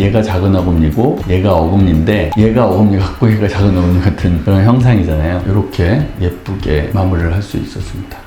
얘가 작은 어금니고 얘가 어금니인데 얘가 어금니 같고 얘가 작은 어금니 같은 그런 형상이잖아요. 이렇게 예쁘게 마무리를 할 수 있었습니다.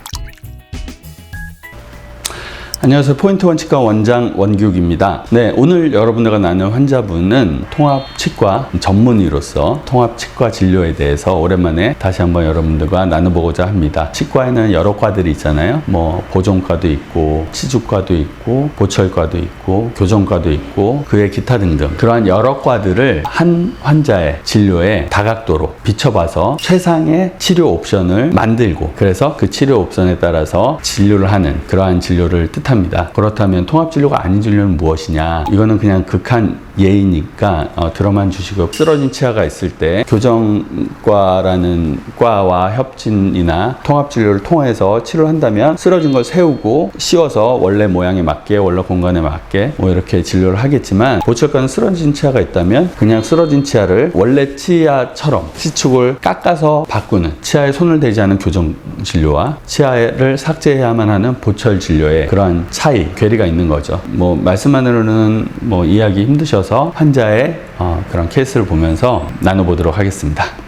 안녕하세요. 포인트 원치과 원장 원규욱입니다. 네, 오늘 여러분들과 나눌 환자분은 통합치과 전문의로서 통합치과 진료에 대해서 오랜만에 다시 한번 여러분들과 나눠보고자 합니다. 치과에는 여러 과들이 있잖아요. 뭐 보존과도 있고 치주과도 있고 보철과도 있고 교정과도 있고 그의 기타 등등 그러한 여러 과들을 한 환자의 진료에 다각도로 비춰봐서 최상의 치료 옵션을 만들고 그래서 그 치료 옵션에 따라서 진료를 하는 그러한 진료를 뜻 합니다. 그렇다면 통합진료가 아닌 진료는 무엇이냐? 이거는 그냥 극한 예이니까 어, 들어만 주시고 쓰러진 치아가 있을 때 교정과라는 과와 협진이나 통합진료를 통해서 치료를 한다면 쓰러진 걸 세우고 씌워서 원래 모양에 맞게 원래 공간에 맞게 뭐 이렇게 진료를 하겠지만 보철과는 쓰러진 치아가 있다면 그냥 쓰러진 치아를 원래 치아처럼 치축을 깎아서 바꾸는 치아에 손을 대지 않은 교정 진료와 치아를 삭제해야만 하는 보철 진료의 그러한 차이, 괴리가 있는 거죠. 뭐 말씀만으로는 뭐 이해하기 힘드셔서 환자의 어, 그런 케이스를 보면서 나눠보도록 하겠습니다.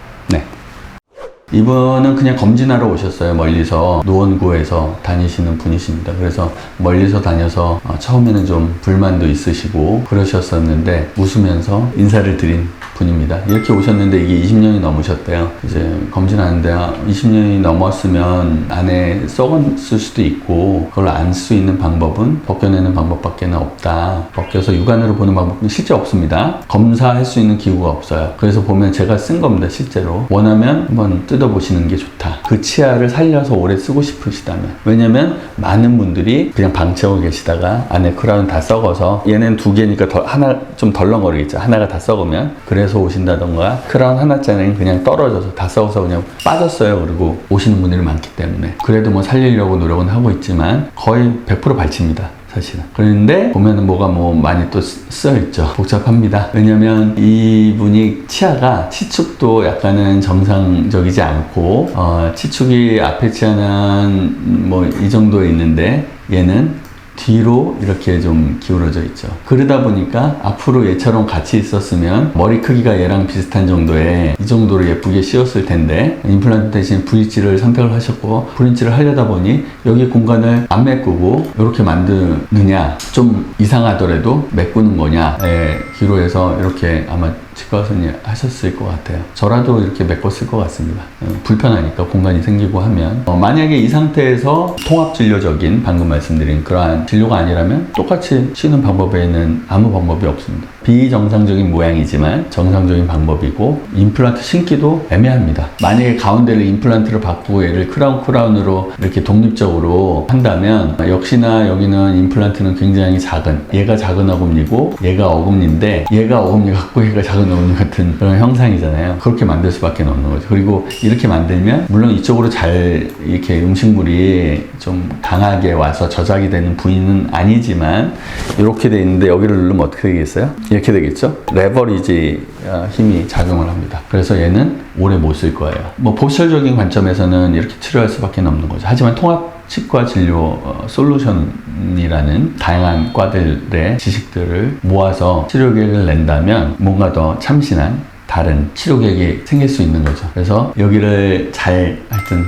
네. 이분은 그냥 검진하러 오셨어요. 멀리서 노원구에서 다니시는 분이십니다. 그래서 멀리서 다녀서 어, 처음에는 좀 불만도 있으시고 그러셨었는데 웃으면서 인사를 드린 분입니다. 이렇게 오셨는데 이게 20년이 넘으셨대요. 이제 검진하는데 20년이 넘었으면 안에 썩었을 수도 있고 그걸 안 수 있는 방법은 벗겨내는 방법밖에 없다. 벗겨서 육안으로 보는 방법은 실제 없습니다. 검사할 수 있는 기구가 없어요. 그래서 보면 제가 쓴 겁니다. 실제로 원하면 한번 뜯 어보시는 게 좋다. 그 치아를 살려서 오래 쓰고 싶으시다면 왜냐면 많은 분들이 그냥 방치하고 계시다가 안에 크라운 다 썩어서 얘는 두 개니까 더, 하나 좀 덜렁거리겠죠. 하나가 다 썩으면 그래서 오신다던가 크라운 하나짜리는 그냥 떨어져서 다 썩어서 그냥 빠졌어요. 그리고 오시는 분들이 많기 때문에 그래도 뭐 살리려고 노력은 하고 있지만 거의 100% 발치입니다. 사실은. 그런데 보면은 뭐가 뭐 많이 또 쓰여 있죠. 복잡합니다. 왜냐면 이분이 치아가 치축도 약간은 정상적이지 않고 어, 치축이 앞에 치아는 뭐 이 정도에 있는데 얘는 뒤로 이렇게 좀 기울어져 있죠. 그러다 보니까 앞으로 얘처럼 같이 있었으면 머리 크기가 얘랑 비슷한 정도에 이 정도로 예쁘게 씌웠을 텐데 임플란트 대신 브릿지를 선택을 하셨고 브릿지를 하려다 보니 여기 공간을 안 메꾸고 이렇게 만드느냐 좀 이상하더라도 메꾸는 거냐에 기로해서 이렇게 아마 선생님 하셨을 것 같아요. 저라도 이렇게 메꿨을 것 같습니다. 어, 불편하니까 공간이 생기고 하면 어, 만약에 이 상태에서 통합 진료적인 방금 말씀드린 그러한 진료가 아니라면 똑같이 쉬는 방법에는 아무 방법이 없습니다. 비정상적인 모양이지만 정상적인 방법이고 임플란트 신기도 애매합니다. 만약에 가운데를 임플란트를 바꾸고 얘를 크라운 크라운으로 이렇게 독립적으로 한다면 역시나 여기는 임플란트는 굉장히 작은 얘가 작은 어금니고 얘가 어금니인데 얘가 어금니 같고 얘가 작은 어금니 같은 그런 형상이잖아요. 그렇게 만들 수밖에 없는 거죠. 그리고 이렇게 만들면 물론 이쪽으로 잘 이렇게 음식물이 좀 강하게 와서 저작이 되는 부위는 아니지만 이렇게 돼 있는데 여기를 누르면 어떻게 되겠어요? 이렇게 되겠죠? 레버리지 어, 힘이 작용을 합니다. 그래서 얘는 오래 못 쓸 거예요. 뭐 보철적인 관점에서는 이렇게 치료할 수밖에 없는 거죠. 하지만 통합 치과 진료 어, 솔루션이라는 다양한 과들의 지식들을 모아서 치료 계획을 낸다면 뭔가 더 참신한 다른 치료 계획이 생길 수 있는 거죠. 그래서 여기를 잘 하여튼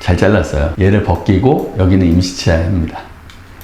잘 잘랐어요. 얘를 벗기고 여기는 임시치아입니다.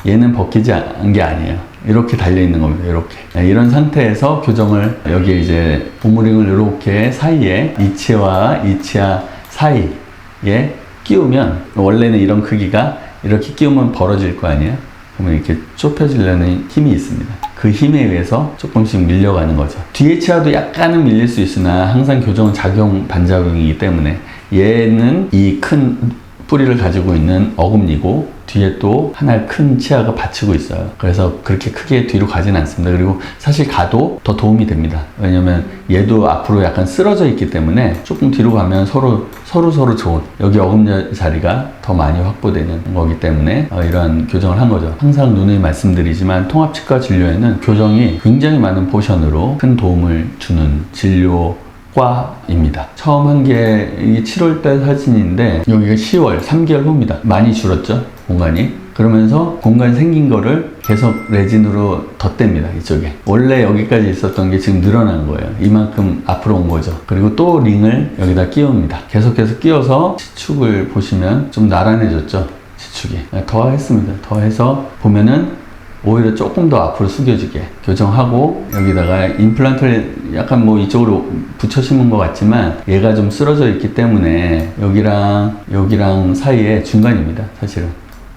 얘는 벗기지 않은 게 아니에요. 이렇게 달려 있는 겁니다. 이렇게 네, 이런 상태에서 교정을 여기에 이제 보무링을 이렇게 사이에 이 치아와 이 치아 사이에 끼우면 원래는 이런 크기가 이렇게 끼우면 벌어질 거 아니에요? 그러면 이렇게 좁혀지려는 힘이 있습니다. 그 힘에 의해서 조금씩 밀려가는 거죠. 뒤에 치아도 약간은 밀릴 수 있으나 항상 교정은 작용 반작용이기 때문에 얘는 이 큰 뿌리를 가지고 있는 어금니고 뒤에 또 하나의 큰 치아가 받치고 있어요. 그래서 그렇게 크게 뒤로 가진 않습니다. 그리고 사실 가도 더 도움이 됩니다. 왜냐면 얘도 앞으로 약간 쓰러져 있기 때문에 조금 뒤로 가면 서로 서로 서로 좋은 여기 어금니 자리가 더 많이 확보되는 거기 때문에 어, 이러한 교정을 한 거죠. 항상 누누이 말씀드리지만 통합치과 진료에는 교정이 굉장히 많은 포션으로 큰 도움을 주는 진료 과입니다. 처음 한게 이게 7월 달 사진인데 여기가 10월 3개월 후입니다. 많이 줄었죠 공간이. 그러면서 공간이 생긴 거를 계속 레진으로 덧댑니다. 이쪽에. 원래 여기까지 있었던 게 지금 늘어난 거예요. 이만큼 앞으로 온 거죠. 그리고 또 링을 여기다 끼웁니다. 계속해서 끼워서 지축을 보시면 좀 나란해졌죠. 지축이. 더했습니다. 더해서 보면은 오히려 조금 더 앞으로 숙여지게 교정하고 여기다가 임플란트를 약간 뭐 이쪽으로 붙여 심은 것 같지만 얘가 좀 쓰러져 있기 때문에 여기랑 여기랑 사이에 중간입니다 사실은.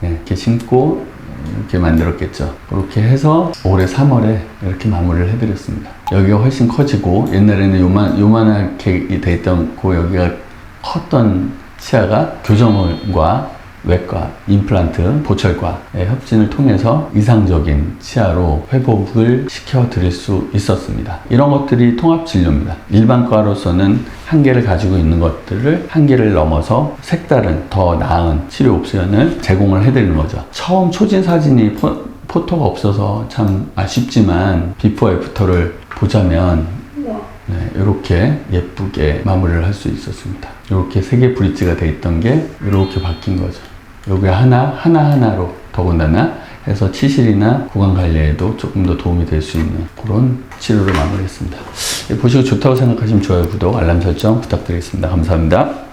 네, 이렇게 심고 이렇게 만들었겠죠. 그렇게 해서 올해 3월에 이렇게 마무리를 해드렸습니다. 여기가 훨씬 커지고 옛날에는 요만, 요만하게 돼 있던 그 여기가 컸던 치아가 교정과 외과, 임플란트, 보철과의 협진을 통해서 이상적인 치아로 회복을 시켜드릴 수 있었습니다. 이런 것들이 통합진료입니다. 일반과로서는 한계를 가지고 있는 것들을 한계를 넘어서 색다른 더 나은 치료 옵션을 제공을 해드리는 거죠. 처음 초진 사진이 포, 포토가 없어서 참 아쉽지만 비포 애프터를 보자면 네, 이렇게 예쁘게 마무리를 할 수 있었습니다. 이렇게 세 개 브릿지가 돼 있던 게 이렇게 바뀐 거죠. 요게 하나, 하나하나로 더군다나 해서 치실이나 구강 관리에도 조금 더 도움이 될 수 있는 그런 치료를 마무리했습니다. 보시고 좋다고 생각하시면 좋아요, 구독, 알람 설정 부탁드리겠습니다. 감사합니다.